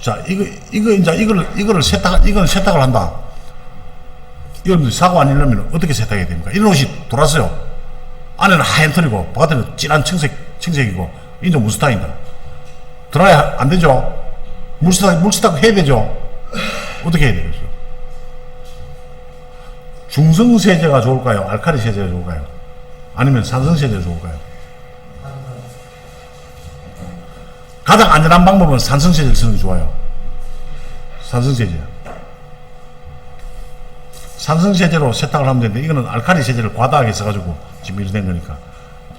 자, 이거, 이거, 이제, 이거를, 이거를 세탁, 이거는 세탁을 한다. 여러분들 사고 안 일려면 어떻게 세탁해야 됩니까? 이런 옷이 돌았어요. 안에는 하얀 털이고, 바깥에는 진한 청색, 청색이고, 이제 무스탕이다. 들어야 안 되죠? 물세탁, 물세탁 해야 되죠? 어떻게 해야 되겠어요? 중성세제가 좋을까요? 알칼리 세제가 좋을까요? 아니면 산성세제가 좋을까요? 가장 안전한 방법은 산성세제를 쓰는 게 좋아요. 산성세제. 산성세제로 세탁을 하면 되는데 이거는 알칼리 세제를 과다하게 써가지고 지금 이렇게 된 거니까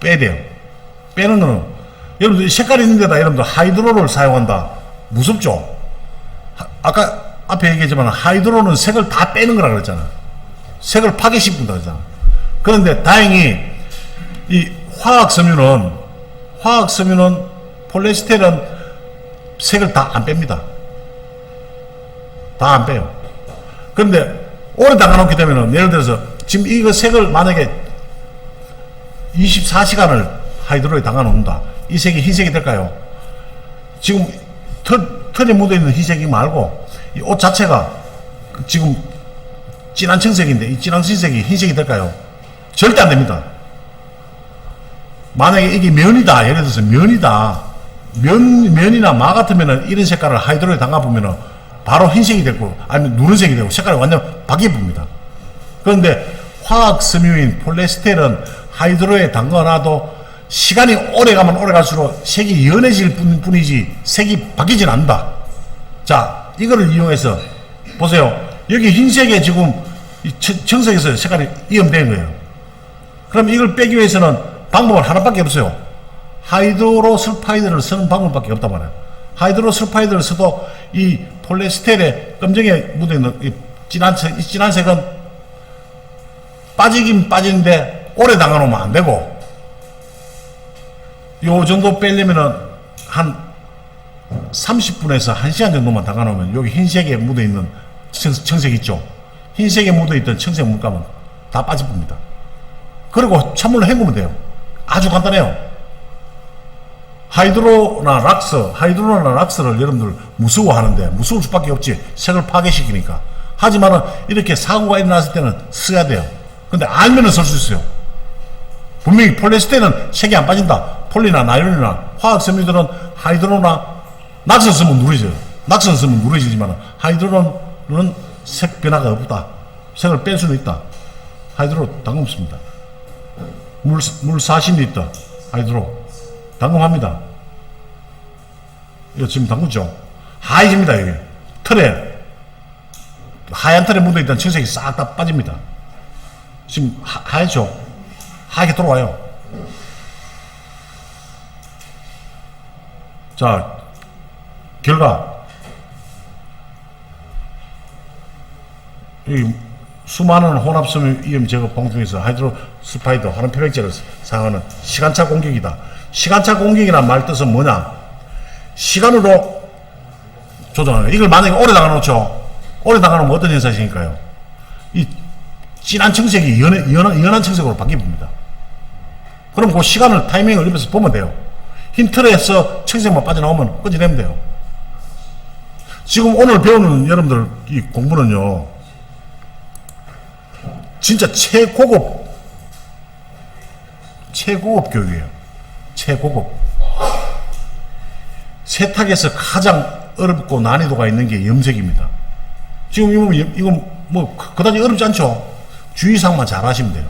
빼야 돼요. 빼는 거는 여러분들 색깔이 있는 데다 여러분들 하이드로를 사용한다. 무섭죠? 하- 아까 앞에 얘기했지만 하이드로는 색을 다 빼는 거라 그랬잖아. 색을 파괴시킨다 그랬잖아. 그런데 다행히 이 화학 섬유는 화학 섬유는 폴리에스테르는 색을 다 안 뺍니다. 다 안 빼요. 그런데 오래 담가놓기 때문에 예를 들어서 지금 이거 색을 만약에 24시간을 하이드로에 담가놓는다. 이 색이 흰색이 될까요? 지금 털, 털에 묻어있는 흰색이 말고 이 옷 자체가 그 지금 진한 청색인데 이 진한 흰색이 흰색이 될까요? 절대 안 됩니다. 만약에 이게 면이다. 예를 들어서 면이다. 면, 면이나 마 같으면은 이런 색깔을 하이드로에 담가보면은 바로 흰색이 되고 아니면 누른색이 되고 색깔이 완전 바뀌어 봅니다. 그런데 화학 섬유인 폴리에스테르는 하이드로에 담가놔도 시간이 오래 가면 오래 갈수록 색이 연해질 뿐, 뿐이지 색이 바뀌진 않는다. 자, 이거를 이용해서 보세요. 여기 흰색에 지금 청색에서 색깔이 이염된 거예요. 그럼 이걸 빼기 위해서는 방법은 하나밖에 없어요. 하이드로 설파이드를 쓰는 방법밖에 없단 말이에요. 하이드로 설파이드를 써도 이 폴리에스테르에 검정에 묻어있는 이 진한 색, 이 진한 색은 빠지긴 빠지는데 오래 담가놓으면 안 되고 요 정도 빼려면은 한 30분에서 1시간 정도만 담가놓으면 여기 흰색에 묻어있는 청, 청색 있죠? 흰색에 묻어있던 청색 물감은 다 빠져봅니다. 그리고 찬물로 헹구면 돼요. 아주 간단해요. 하이드로나 락스, 하이드로나 락스를 여러분들 무서워하는데 무서울 수밖에 없지. 색을 파괴시키니까. 하지만은 이렇게 사고가 일어났을 때는 써야 돼요. 근데 알면은 쓸 수 있어요. 분명히 폴리에스테르는 색이 안 빠진다. 폴리나 나일론이나 화학 섬유들은 하이드로나 낙선 쓰면 누래져요. 낙선 쓰면 누래지지만 하이드로는 색 변화가 없다. 색을 뺄 수는 있다. 하이드로 당금 없습니다. 물, 물 사신도 있다. 하이드로. 당금합니다. 이거 지금 당근죠? 하얘집니다, 이게. 털에, 하얀 털에 묻어있던 청색이 싹 다 빠집니다. 지금 하, 하얗죠? 하얗게 들어와요. 자, 결과. 이 수많은 혼합섬유 이염 제거 방 중에서 하이드로 스파이드 화른 표백제를 사용하는 시간차 공격이다. 시간차 공격이란 말 뜻은 뭐냐? 시간으로 조정하는. 이걸 만약에 오래 담아놓죠. 오래 담아놓으면 어떤 현상이 생길까요? 이 진한 청색이 연한, 연한, 연한 청색으로 바뀝니다. 그럼 그 시간을 타이밍을 입에서 보면 돼요. 흰 틀에서 청색만 빠져나오면 끄집내면 돼요. 지금 오늘 배우는 여러분들 이 공부는요, 진짜 최고급, 최고급 교육이에요. 최고급. 세탁에서 가장 어렵고 난이도가 있는 게 염색입니다. 지금 이거, 이건 뭐, 그- 그다지 어렵지 않죠? 주의사항만 잘 하시면 돼요.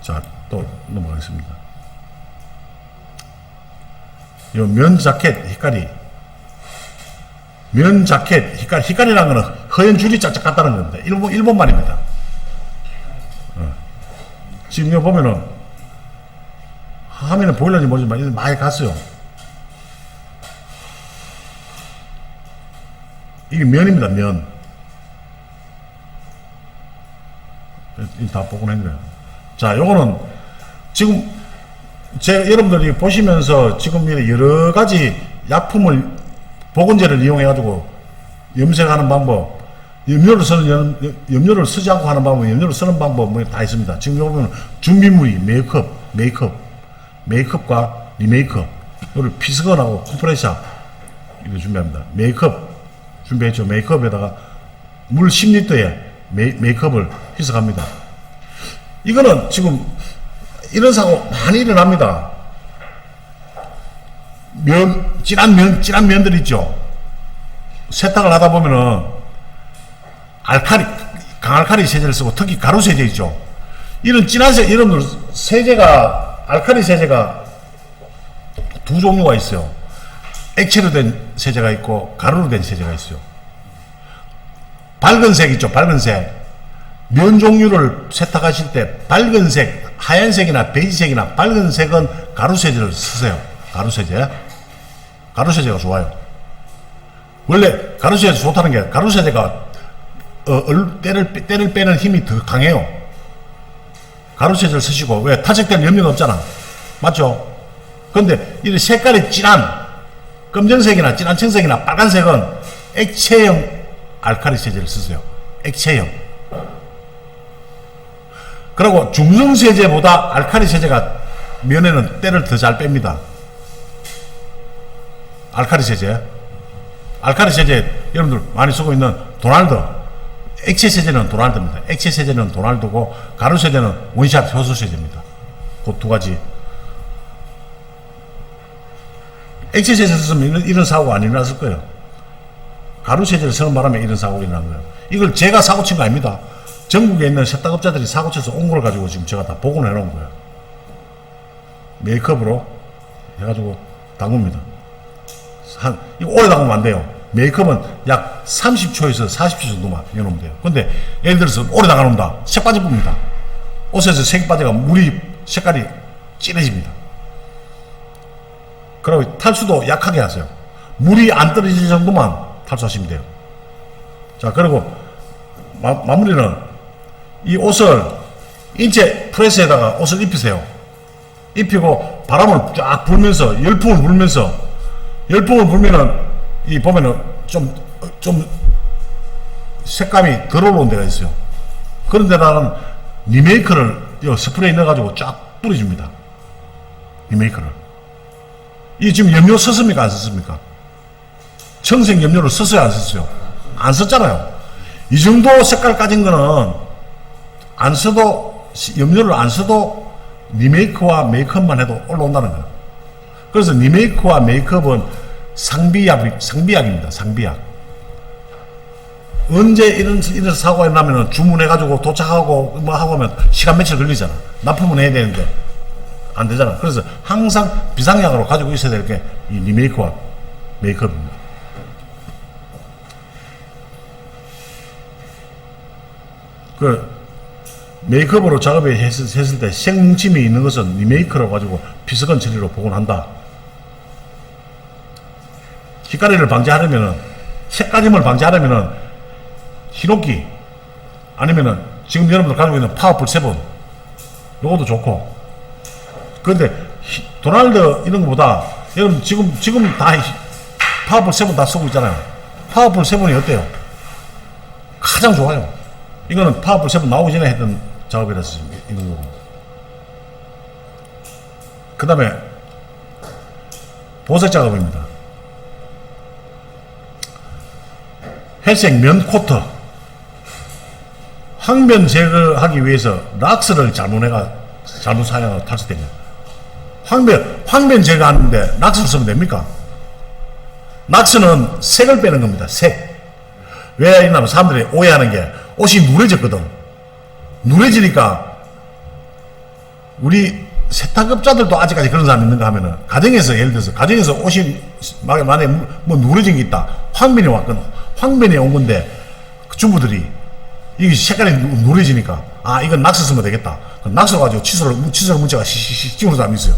자, 또 넘어가겠습니다. 이 면 자켓 휘까리. 면 자켓 휘까리. 휘까리라는 거는 허연 줄이 짝짝 같다는 겁니다. 일본, 일본 말입니다. 어. 지금 여기 보면은, 화면에 보일런지 모르지만, 많이 갔어요. 이게 면입니다, 면. 다낸 거예요. 자, 요거는 지금 제 여러분들이 보시면서 지금 여러 가지 약품을 보건제를 이용해 가지고 염색하는 방법 염료를 쓰는 연- 염료를 쓰지 않고 하는 방법, 염료를 쓰는 방법 뭐다 있습니다. 지금 보면 준비물이 메이크업, 메이크업, 메이크업과 리메이크업, 이를 피스건하고 컴프레셔 이거 준비합니다. 메이크업 준비했죠. 메이크업에다가 물 10리터에 메, 메이크업을 희석합니다. 이거는 지금 이런 사고 많이 일어납니다. 면, 진한 면, 진한 면들 있죠. 세탁을 하다 보면은 알칼리, 강알칼리 세제를 쓰고 특히 가루 세제 있죠. 이런 진한 세, 이런 세제가, 알칼리 세제가 두 종류가 있어요. 액체로 된 세제가 있고 가루로 된 세제가 있어요. 밝은 색 있죠. 밝은 색. 면 종류를 세탁하실 때 밝은 색, 하얀색이나 베이지색이나 밝은 색은 가루 세제를 쓰세요. 가루 세제. 가루 세제가 좋아요. 원래 가루 세제 좋다는 게 가루 세제가 어, 얼- 때를, 빼- 때를 빼는 힘이 더 강해요. 세제를 쓰시고 왜 탈색될 염려가 없잖아. 맞죠? 근데 이 색깔이 진한 검정색이나 진한 청색이나 빨간색은 액체형 알칼리 세제를 쓰세요. 액체형. 그리고 중성 세제보다 알칼리 세제가 면에는 때를 더 잘 뺍니다. 알칼리 세제. 알칼리 세제 여러분들 많이 쓰고 있는 도날드. 액체 세제는 도날드입니다. 액체 세제는 도날드고 가루 세제는 원샷 효소 세제입니다. 그 두 가지. 액체 세제 쓰면 이런, 이런 사고가 안 일어났을 거예요. 가루 세제를 쓰는 바람에 이런 사고가 일어난 거예요. 이걸 제가 사고 친 거 아닙니다. 전국에 있는 세탁업자들이 사고 쳐서 온 걸 가지고 지금 제가 다 복원해 놓은 거예요. 메이크업으로 해가지고 담굽니다. 한, 이거 오래 담으면 안 돼요. 메이크업은 약 30초에서 40초 정도만 해놓으면 돼요. 근데 예를 들어서 오래 담아놓는다. 색 빠져 봅니다. 옷에서 색이 빠져가 물이 색깔이 진해집니다. 그리고 탈수도 약하게 하세요. 물이 안 떨어질 정도만 탈수하시면 돼요. 자, 그리고 마, 마무리는 이 옷을 인체 프레스에다가 옷을 입히세요. 입히고 바람을 쫙 불면서 열풍을 불면서 열풍을 불면은 이 보면은 좀, 좀 색감이 덜 올라온 데가 있어요. 그런 데다가는 리메이크를 이 스프레이 넣어가지고 쫙 뿌려줍니다. 리메이크를. 이 지금 염료 썼습니까? 안 썼습니까? 청색 염료를 썼어요? 안 썼어요? 안 썼잖아요. 이 정도 색깔 까진 거는 안 써도, 염료를 안 써도 리메이크와 메이크업만 해도 올라온다는 거예요. 그래서 리메이크와 메이크업은 상비약, 상비약입니다. 상비약. 언제 이런, 이런 사고가 일어나면 주문해가지고 도착하고 뭐 하고 하면 시간 며칠 걸리잖아. 납품은 해야 되는데. 안 되잖아. 그래서 항상 비상약으로 가지고 있어야 될 게 이 리메이크와 메이크업입니다. 그 메이크업으로 작업을 했을, 했을 때 색뭉침이 있는 것은 리메이크로 가지고 피스건 처리로 복원한다. 흰가리를 방지하려면은 색까짐을 방지하려면은 히노키 아니면은 지금 여러분들 가지고 있는 파워풀 세븐 요것도 좋고 그런데 히- 도날드 이런 거보다 여러분 지금 지금 다 히- 파워풀 세븐 다 쓰고 있잖아요. 파워풀 세븐이 어때요? 가장 좋아요. 이거는 파워풀 세븐 나오기 전에 했던 작업이라서 지금 이런 거고. 그 다음에 보색 작업입니다. 회색 면 코트. 황변 제거하기 위해서 락스를 잘못 해가 잘못 사용하고 탈수됩니다. 황변 황변 제거하는데 락스를 쓰면 됩니까? 락스는 색을 빼는 겁니다. 색. 왜 있냐면 사람들이 오해하는 게 옷이 누래졌거든. 누래지니까 우리 세탁업자들도 아직까지 그런 사람 있는가 하면은 가정에서 예를 들어서 가정에서 옷이 막- 만약에 뭐 누래진 게 있다. 황변이 왔거든. 황변이 온 건데 그 주부들이 이게 색깔이 누- 누래지니까 아 이건 낙서 쓰면 되겠다. 그럼 낙서 가지고 칫솔을 칫솔 문자가 시시시 찍는 사람이 있어요.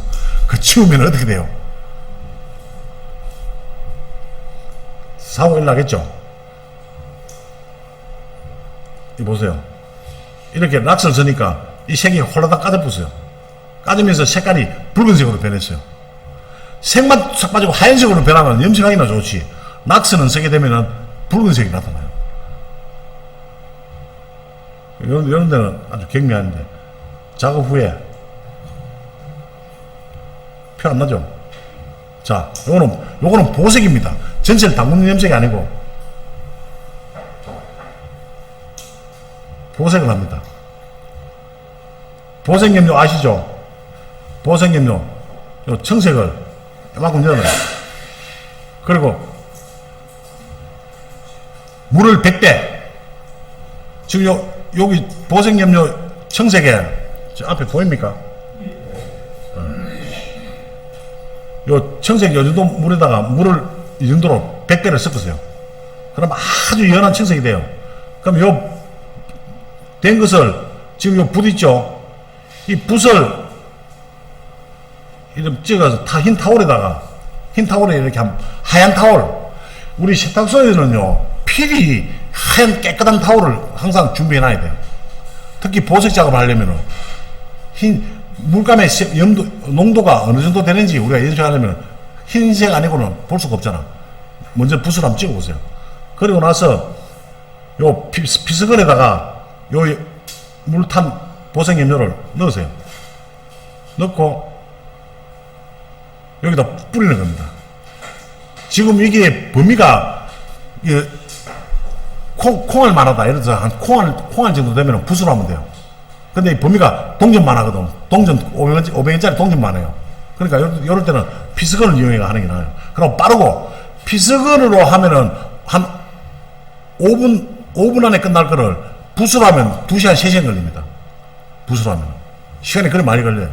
그 치우면 어떻게 돼요? 사고 일나겠죠. 이 보세요. 이렇게 락스를 쓰니까 이 색이 홀라당 까져붙어요. 까지면서 색깔이 붉은색으로 변했어요. 색만 싹 빠지고 하얀색으로 변하면 염색하기나 좋지. 락스는 쓰게 되면은 붉은색이 나타나요. 이런, 이런 데는 아주 경미한데. 작업 후에. 표 안 나죠? 자, 요거는, 요거는 보색입니다. 전체를 담그는 염색이 아니고. 보색을 합니다. 보색염료 아시죠? 보색염료. 요 청색을 이만큼 넣어요. 그리고 물을 100배. 지금 요, 여기 보색염료 청색에 저 앞에 보입니까? 어. 요 청색 요 정도 물에다가 물을 이 정도로 100배를 섞으세요. 그럼 아주 연한 청색이 돼요. 그럼 요 된 것을 지금 요 붓 있죠? 이 붓을 이렇게 찍어서 다 흰 타올에다가 흰 타올에 이렇게 한 하얀 타올 우리 세탁소에는요 필히 하얀 깨끗한 타올을 항상 준비해 놔야 돼요. 특히 보색 작업을 하려면은. 흰 물감의 세- 염도 농도가 어느 정도 되는지 우리가 연습하려면 흰색 아니고는 볼 수가 없잖아. 먼저 붓을 한번 찍어 보세요. 그리고 나서 요 피, 피스건에다가 요 물탄 보색 염료를 넣으세요. 넣고 여기다 뿌리는 겁니다. 지금 이게 범위가 이 콩, 콩알 만하다. 예를 들어서 한 콩알, 콩알 정도 되면 붓으로 하면 돼요. 근데 이 범위가 동전만 하거든. 동전, 500원, 500원짜리 동전만 해요. 그러니까 요- 요럴 때는 피스건을 이용해 하는 게 나아요. 그럼 빠르고, 피스건으로 하면은 한 5분, 5분 안에 끝날 거를 붓으로 하면 2시간, 3시간 걸립니다. 붓으로 하면. 시간이 그리 많이 걸려요.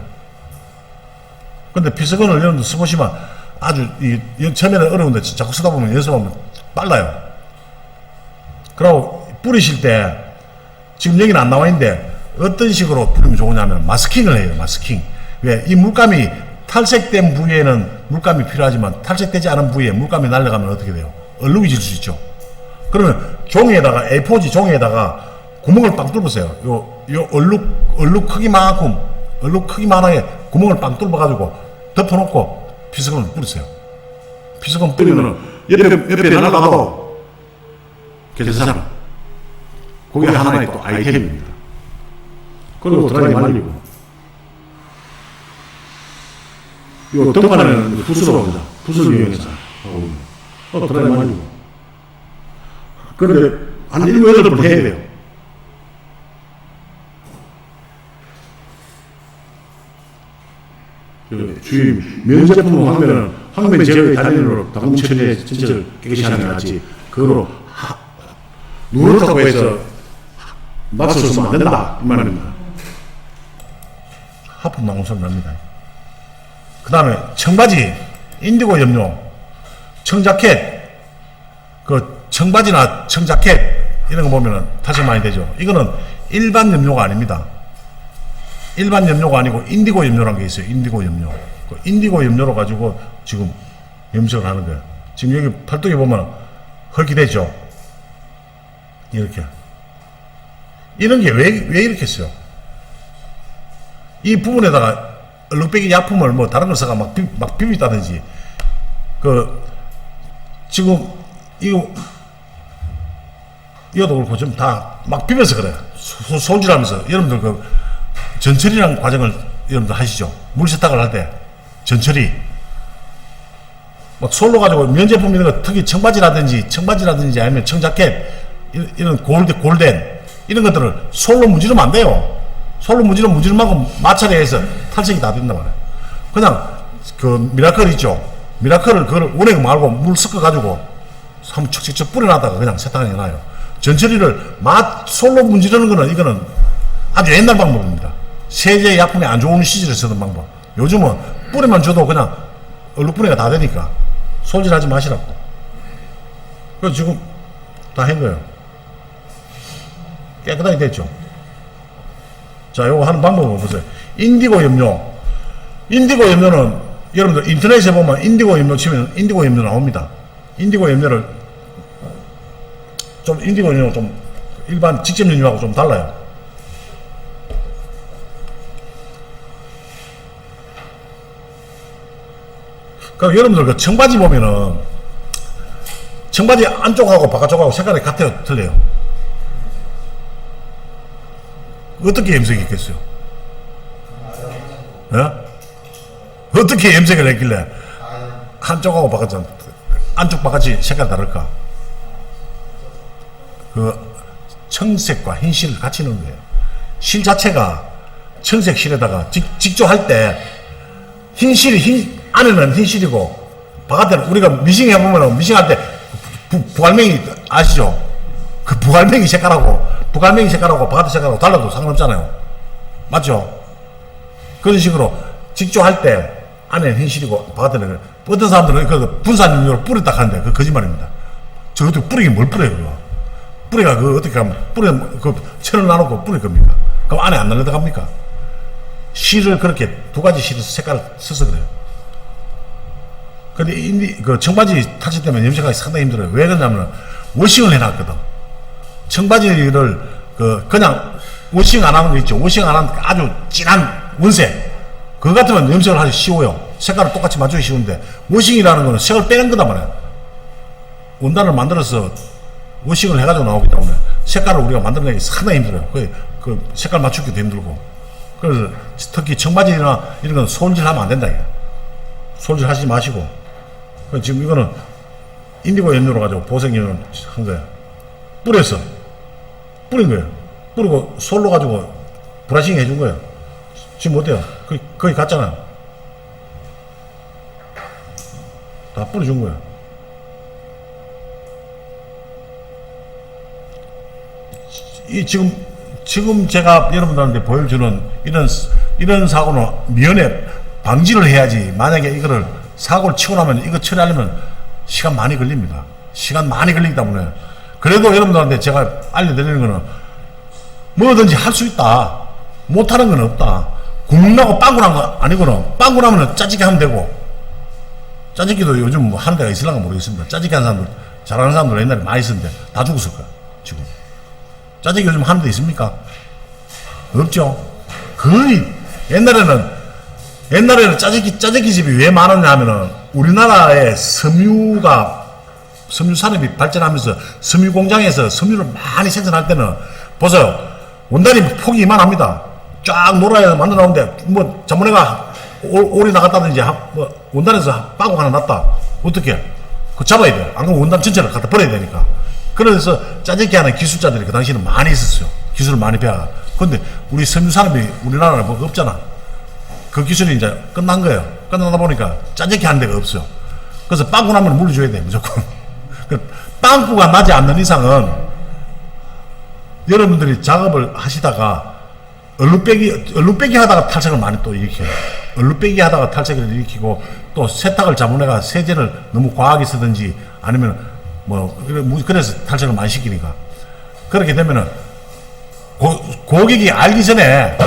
근데 피스건을 여러분들 써보시면 아주 이, 이 처음에는 어려운데 자꾸 쓰다 보면 연습하면 빨라요. 그리고 뿌리실 때 지금 여기는 안 나와 있는데 어떤 식으로 뿌리면 좋으냐면 마스킹을 해요. 마스킹. 왜? 이 물감이 탈색된 부위에는 물감이 필요하지만 탈색되지 않은 부위에 물감이 날아가면 어떻게 돼요? 얼룩이 질 수 있죠. 그러면 종이에다가 A4지 종이에다가 구멍을 빵 뚫으세요. 요, 요 얼룩, 얼룩 크기만큼, 얼룩 크기만하게 구멍을 빵 뚫어가지고 덮어놓고 피스건을 뿌리세요. 피스건 뿌리면 옆에 옆에 날아가도 괜찮아. 그게 하나의 또 아이템입니다. 그리고 드라이 말리고. 요 등판에는 붓으로 합니다. 붓을 이용해서. 하고 있는. 어, 드라이 말리고. 그런데 한 7, 8번 해야 돼요. 그 주임 면제품 하면은 황면 제거의 단위로 다공 처리에 전체를 깨끗이 하는 게 낫지 그거로 하- 누렇다고 해서 쓰면 안 된다 이 말입니다 하품 소리 납니다. 그 다음에 청바지, 인디고 염료, 청자켓, 그 청바지나 청자켓 이런 거 보면은 탈색 많이 되죠. 이거는 일반 염료가 아닙니다. 일반 염료가 아니고 인디고 염료라는 게 있어요. 인디고 염료. 그 인디고 염료로 가지고 지금 염색을 하는 거예요. 지금 여기 팔뚝에 보면 헐기 되죠. 이렇게. 이런 게 왜, 왜 이렇게 써요? 이 부분에다가 얼룩배기 약품을 뭐 다른 걸 써가 막, 비, 막 비비다든지 그 지금 이거 이것도 그렇고 좀 다 막 비벼서 그래 소- 손질하면서 여러분들 그 전처리라는 과정을 여러분들 하시죠 물 세탁을 할 때 전처리 막 솔로 가지고 면제품 이런 거 특히 청바지라든지 청바지라든지 아니면 청자켓 이런, 골드 골덴 이런 것들을 솔로 문지르면 안 돼요. 솔로 문지르면 만큼 마찰에 해서 탈색이 다 된단 말이에요. 그냥 그 미라클 있죠. 미라클을 그걸 운행 말고 물 섞어 가지고 한번 척척척 뿌려놨다가 그냥 세탁해 놔요. 전처리를 맛 솔로 문지르는 거는 이거는 아주 옛날 방법입니다. 세제 약품이 안 좋은 시절에 쓰던 방법. 요즘은 뿌리만 줘도 그냥 얼룩뿌리가 다 되니까 손질하지 마시라고. 그래서 지금 다 한 거예요. 깨끗하게 됐죠. 자, 요거 하는 방법을 보세요. 인디고 염료. 인디고 염료는 여러분들 인터넷에 보면 인디고 염료 치면 인디고 염료 나옵니다. 인디고 염료를 좀 인디고 염료 좀 일반 직접 염료하고 좀 달라요. 그럼 여러분들 그 청바지 보면은 청바지 안쪽하고 바깥쪽하고 색깔이 같아요? 틀려요? 어떻게 염색했겠어요? 어? 어떻게 염색을 했길래 한쪽하고 바깥 안쪽 바깥이 색깔 다를까? 그 청색과 흰 실을 같이 넣은 거예요. 실 자체가 청색 실에다가 직, 직조 할 때 흰 실이 흰 안에는 흰 실이고 바깥에는 우리가 미싱 해 보면 미싱할 때 부, 부갈맹이 아시죠? 그 부갈맹이 색깔하고 부갈맹이 색깔하고 바깥 색깔하고 달라도 상관없잖아요. 맞죠? 그런 식으로 직조할 때 안에는 흰실이고 바깥에는 어떤 사람들은 그 분산용으로 뿌렸다 하는데 그 거짓말입니다. 저 어떻게 뿌리긴 뭘 뿌려요 그거. 뿌리가 그 어떻게 하면 뿌리 그 천을 나놓고 뿌릴 겁니까? 그럼 안에 안 날려들어갑니까? 실을 그렇게 두 가지 실을 색깔을 써서 그래요. 근데 인디, 그 청바지 탈취 때문에 염색하기 상당히 힘들어요. 왜 그러냐면 워싱을 해놨거든. 청바지를 그 그냥 워싱 안 하는 거 있죠. 워싱 안 하는 아주 진한 원색. 그거 같으면 염색을 하기 쉬워요. 색깔을 똑같이 맞추기 쉬운데 워싱이라는 거는 색을 빼는 거단 말이야. 원단을 만들어서 워싱을 해가지고 나오기 때문에 색깔을 우리가 만들어내기 상당히 힘들어요. 그, 그 색깔 맞추기도 힘들고. 그래서 특히 청바지나 이런 건 손질하면 안 된다. 손질 하지 마시고. 그 지금 이거는 인디고 연료로 가지고 보색 연료를 한 거야. 뿌렸어. 뿌린 거예요. 뿌리고 솔로 가지고 브라싱 해준 거예요. 지금 어때요? 거의, 거의 갔잖아요. 다 뿌려준 거예요. 이 지금 지금 제가 여러분들한테 보여주는 이런 이런 사고는 면에 방지를 해야지 만약에 이거를 사고를 치고 나면 이거 처리하려면 시간 많이 걸립니다. 시간 많이 걸리기 때문에 그래도 여러분들한테 제가 알려드리는 거는 뭐든지 할 수 있다. 못하는 건 없다. 굽나고 빵꾸난 거 아니고는 빵꾸나면 짜지게 하면 되고 짜지기도 요즘 뭐 하는 데가 있을랑가 모르겠습니다. 짜지기 하는 사람들 잘하는 사람들 옛날에 많이 있었는데 다 죽었을 거야 지금. 짜증 요즘 하는 데 있습니까? 없죠. 거의 옛날에는 옛날에는 짜증기 짜증기 집이 왜 많았냐 하면은 우리나라의 섬유가 섬유 산업이 발전하면서 섬유 공장에서 섬유를 많이 생산할 때는 보세요. 원단이 폭이 이만합니다. 쫙 놀아야 만들어 나오는데 뭐 올- 올이 나갔다든지 하- 뭐 원단에서 빠고 하나 났다. 어떻게? 그 잡아야 돼요. 안 그러면 원단 전체를 갖다 버려야 되니까. 그래서 짜증기 하는 기술자들이 그 당시에는 많이 있었어요. 기술을 많이 배워. 근데 우리 섬유 산업이 우리나라는 뭐 없잖아. 그 기술이 이제 끝난 거예요. 끝나다 보니까 짜증기 하는 데가 없어요. 그래서 빵꾸 나면 물려줘야 돼, 무조건. 그 빵꾸가 나지 않는 이상은 여러분들이 작업을 하시다가 얼룩빼기, 얼룩빼기 하다가 탈색을 많이 또 일으켜요. 얼룩빼기 하다가 탈색을 일으키고 또 세탁을 자문해가 세제를 너무 과하게 쓰든지 아니면 뭐 그래서 탈색을 많이 시키니까. 그렇게 되면은 고, 고객이 알기 전에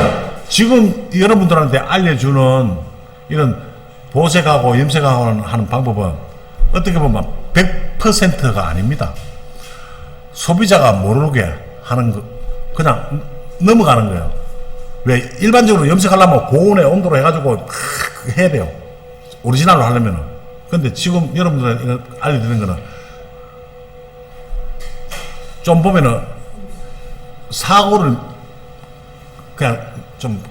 지금 여러분들한테 알려주는 이런 보색하고 염색하고 하는 방법은 어떻게 보면 100%가 아닙니다. 소비자가 모르게 하는 거, 그냥 넘어가는 거예요. 왜 일반적으로 염색하려면 고온의 온도로 해가지고 크- 해야 돼요. 오리지널로 하려면은. 근데 지금 여러분들 이거 알려드리는 거는 좀 보면은 사고를 그냥 좀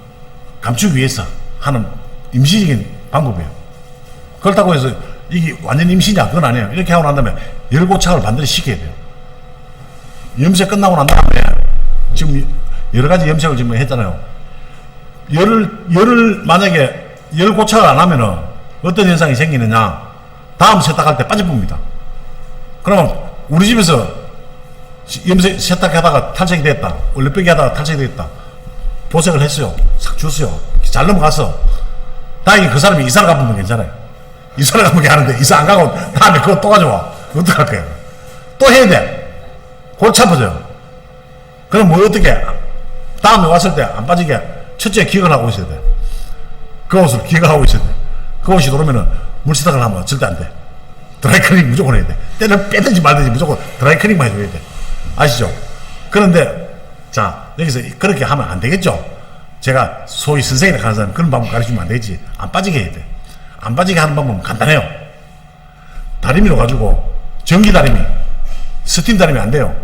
감추기 위해서 하는 임시적인 방법이에요. 그렇다고 해서 이게 완전 임시냐? 그건 아니에요. 이렇게 하고 난 다음에 열고착을 반드시 시켜야 돼요. 염색 끝나고 난 다음에 지금 여러 가지 염색을 지금 했잖아요. 열을, 열을 만약에 열 고착을 안 하면은 어떤 현상이 생기느냐. 다음 세탁할 때 빠져봅니다. 그러면 우리 집에서 염색 세탁하다가 탈색이 됐다. 원래빼기 하다가 탈색이 됐다. 보색을 했어요. 싹 줬어요. 잘 넘어갔어. 다행히 그 사람이 이사를 가보면 괜찮아요. 이사를 가면 하는데 이사 안 가고 다음에 그거 또 가져와. 어떡할 거야. 또 해야 돼. 골치 아프죠. 그럼 뭐 어떻게 다음에 왔을 때 안 빠지게 첫째 기억을 하고 있어야 돼. 그 옷을 기억하고 있어야 돼. 그 옷이 들어오면은 물세탁을 하면 절대 안 돼. 드라이클닝 무조건 해야 돼. 때를 빼든지 말든지 무조건 드라이클닝만 해줘야 돼. 아시죠? 그런데 자 여기서 그렇게 하면 안 되겠죠. 제가 소위 선생이라 하는 사람 그런 방법 가르치면 안 되지. 안 빠지게 해야 돼. 안 빠지게 하는 방법은 간단해요. 다리미로 가지고 전기 다리미, 스팀 다리미 안 돼요.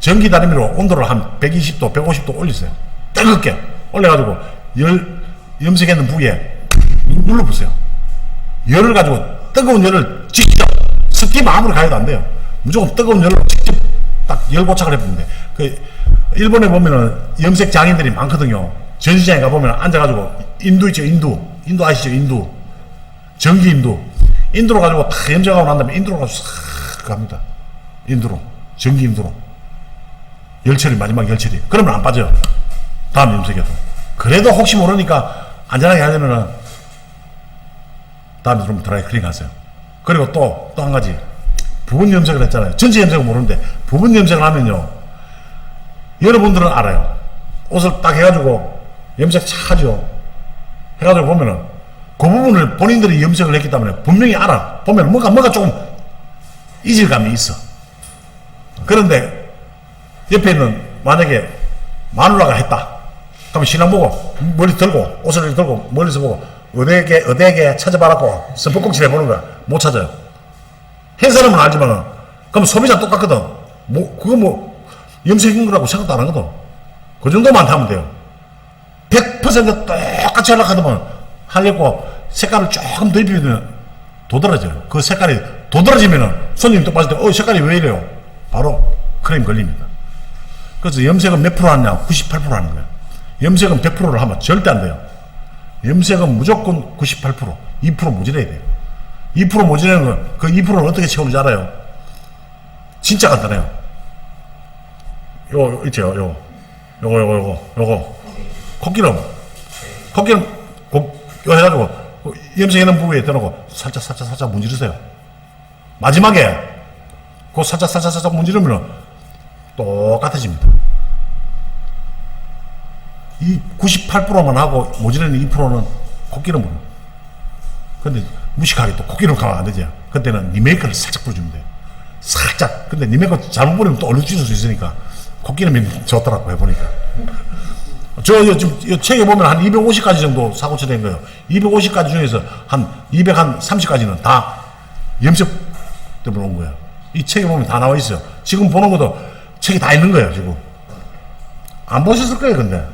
전기 다리미로 온도를 한 120도, 150도 올리세요. 뜨겁게 올려가지고 열 염색했는 부위에 눌러보세요. 열을 가지고 뜨거운 열을 직접 스팀 아무리 가해도 안 돼요. 무조건 뜨거운 열을 직접 딱 열 고착을 해보는데 그 일본에 보면은 염색 장인들이 많거든요. 전시장에 가보면 앉아가지고 인도 있죠 인도 인도 아시죠 인도 전기 인도 인도로 가지고 다 염색하고 난 다음에 인도로 가서 싹 갑니다. 인도로 전기 인도로 열처리 마지막 열처리 그러면 안 빠져요. 다음 염색에도 그래도 혹시 모르니까 안전하게 하려면은 다음에 그럼 드라이 클린 하세요. 그리고 또, 또 한 가지. 부분 염색을 했잖아요. 전체 염색은 모르는데, 부분 염색을 하면요. 여러분들은 알아요. 옷을 딱 해가지고, 염색 차죠. 해가지고 보면은, 그 부분을 본인들이 염색을 했기 때문에 분명히 알아. 보면 뭔가, 뭔가 조금 이질감이 있어. 그런데, 옆에 있는, 만약에, 마누라가 했다. 그러면 신랑 보고, 머리 들고, 옷을 들고, 멀리서 보고, 어디에게, 어디에게 찾아봐라고, 선풍꼭질 해보는 거야. 못 찾아요. 한 사람은 알지만은, 그럼 소비자 똑같거든. 뭐, 그거 뭐, 염색인 거라고 생각도 안 하거든. 그 정도만 하면 돼요. 100% 똑같이 연락하더만, 하려고 색깔을 조금 더 입히면 도드라져요. 그 색깔이 도드라지면은 손님이 또 봤을 때, 어, 색깔이 왜 이래요? 바로 크림 걸립니다. 그래서 염색은 몇 프로 하냐? 98% 하는 거예요. 염색은 100%를 하면 절대 안 돼요. 염색은 무조건 98%, 2% 모자라야 돼요. 2% 모자라는 건, 그 2%를 어떻게 채우는지 알아요? 진짜 간단해요. 요, 있죠, 요. 요거, 요거, 요거, 요거. 콧기름. 콧기름, 고, 요 해가지고, 그 염색하는 부위에 떠놓고 살짝, 살짝, 살짝 문지르세요. 마지막에, 그 살짝, 살짝, 살짝 문지르면 똑같아집니다. 이 98%만 하고 모자라는 2%는 콧기름으로. 근데 무식하게 또 콧기름 가면 안 되죠. 그때는 리메이크를 살짝 뿌려주면 돼요. 살짝. 근데 리메이크 잘못 뿌리면 또 얼룩 찢을 수 있으니까 콧기름이 좋더라고 해보니까. 저, 요 지금 이 책에 보면 한 250가지 정도 사고 쳐낸 거예요. 250가지 중에서 한 230가지는 다 염색 때문에 온 거예요. 이 책에 보면 다 나와 있어요. 지금 보는 것도 책이 다 있는 거예요, 지금. 안 보셨을 거예요, 근데.